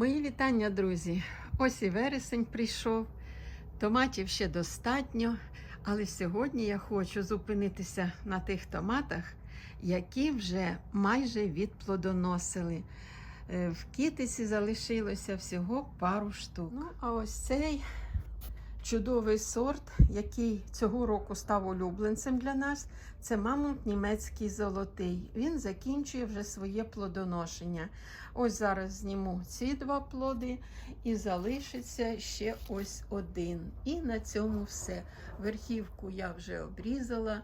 Мої вітання, друзі. Ось і вересень прийшов. Томатів ще достатньо, але сьогодні я хочу зупинитися на тих томатах, які вже майже відплодоносили. Е, В кітиці залишилося всього пару штук. Ну, а ось цей чудовий сорт, який цього року став улюбленцем для нас, це мамонт німецький золотий. Він закінчує вже своє плодоношення. Ось зараз зніму ці два плоди і залишиться ще ось один. І на цьому все. Верхівку я вже обрізала.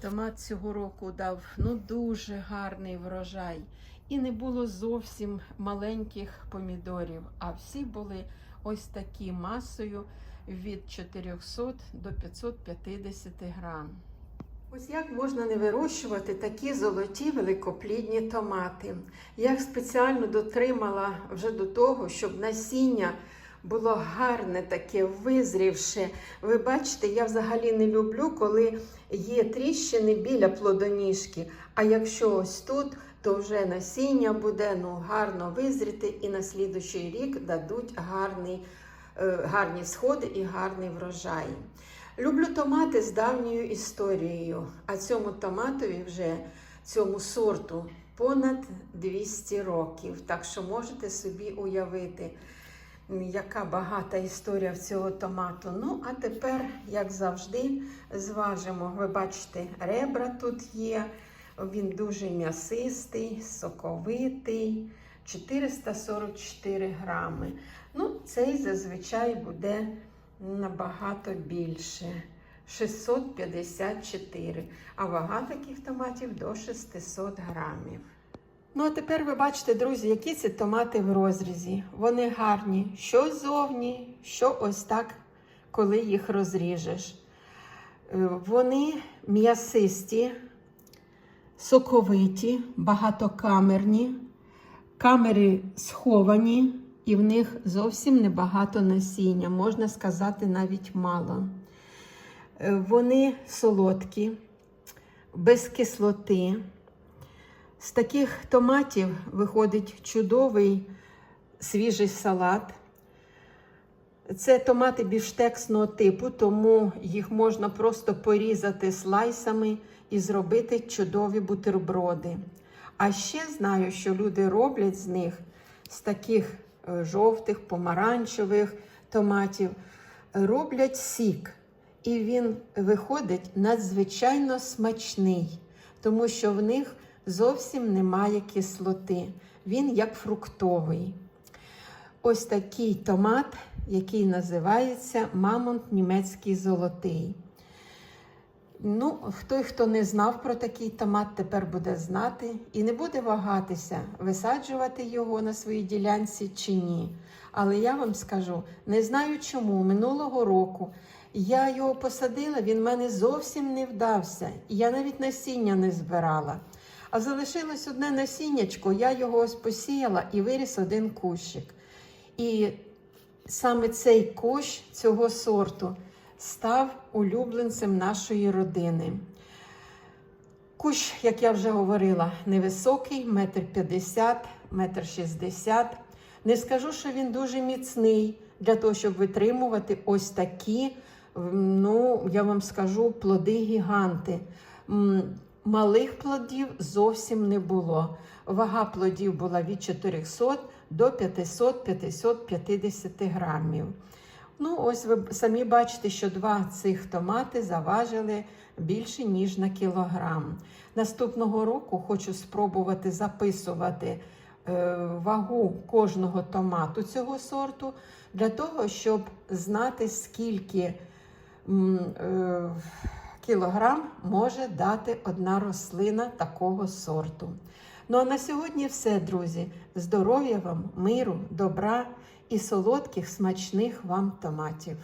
Томат цього року дав ну, дуже гарний врожай. І не було зовсім маленьких помідорів, а всі були ось такі масою від 400 до 550 грам. Ось як можна не вирощувати такі золоті великоплідні томати. Я їх спеціально дотримала вже до того, щоб насіння було гарне, таке визрівше. Ви бачите, я взагалі не люблю, коли є тріщини біля плодоніжки. А якщо ось тут, то вже насіння буде ну, гарно визріти і на слідущий рік дадуть гарний, гарні сходи і гарний врожай. Люблю томати з давньою історією, а цьому томатові вже цьому сорту понад 200 років. Так що можете собі уявити, яка багата історія в цього томату. Ну, а тепер, як завжди, зважимо. Ви бачите, ребра тут є. Він дуже м'ясистий, соковитий, 444 грами. Ну, цей зазвичай буде набагато більше. 654, а вага таких томатів до 600 грамів. Ну, а тепер ви бачите, друзі, які це томати в розрізі. Вони гарні, що ззовні, що ось так, коли їх розріжеш. Е, Вони м'ясисті, соковиті, багатокамерні, камери сховані, і в них зовсім небагато насіння, можна сказати, навіть мало. Е, Вони солодкі, без кислоти. З таких томатів виходить чудовий свіжий салат. Це томати біштексного типу, тому їх можна просто порізати слайсами і зробити чудові бутерброди. А ще знаю, що люди роблять з них з таких е, жовтих, помаранчевих томатів, роблять сік. І він виходить надзвичайно смачний, тому що в них зовсім немає кислоти. Він як фруктовий. Ось такий томат, який називається Мамонт німецький золотий. Ну, хто хто не знав про такий томат, тепер буде знати і не буде вагатися, висаджувати його на своїй ділянці чи ні. Але я вам скажу, не знаю чому минулого року я його посадила, він в мене зовсім не вдався. І я навіть насіння не збирала. А залишилось одне насіннячко, я його ось посіяла і виріс один кущик. І саме цей кущ цього сорту став улюбленцем нашої родини. Кущ, як я вже говорила, невисокий, метр п'ятдесят, метр шістдесят. Не скажу, що він дуже міцний для того, щоб витримувати ось такі, ну, я вам скажу, плоди гіганти. Малих плодів зовсім не було. Вага плодів була від 400 до 500-550 грамів. Ну, ось ви самі бачите, що два цих томати заважили більше, ніж на кілограм. Наступного року хочу спробувати записувати е, вагу кожного томату цього сорту, для того, щоб знати, скільки е, кілограм може дати одна рослина такого сорту. Ну а на сьогодні все, друзі. Здоров'я вам, миру, добра і солодких смачних вам томатів.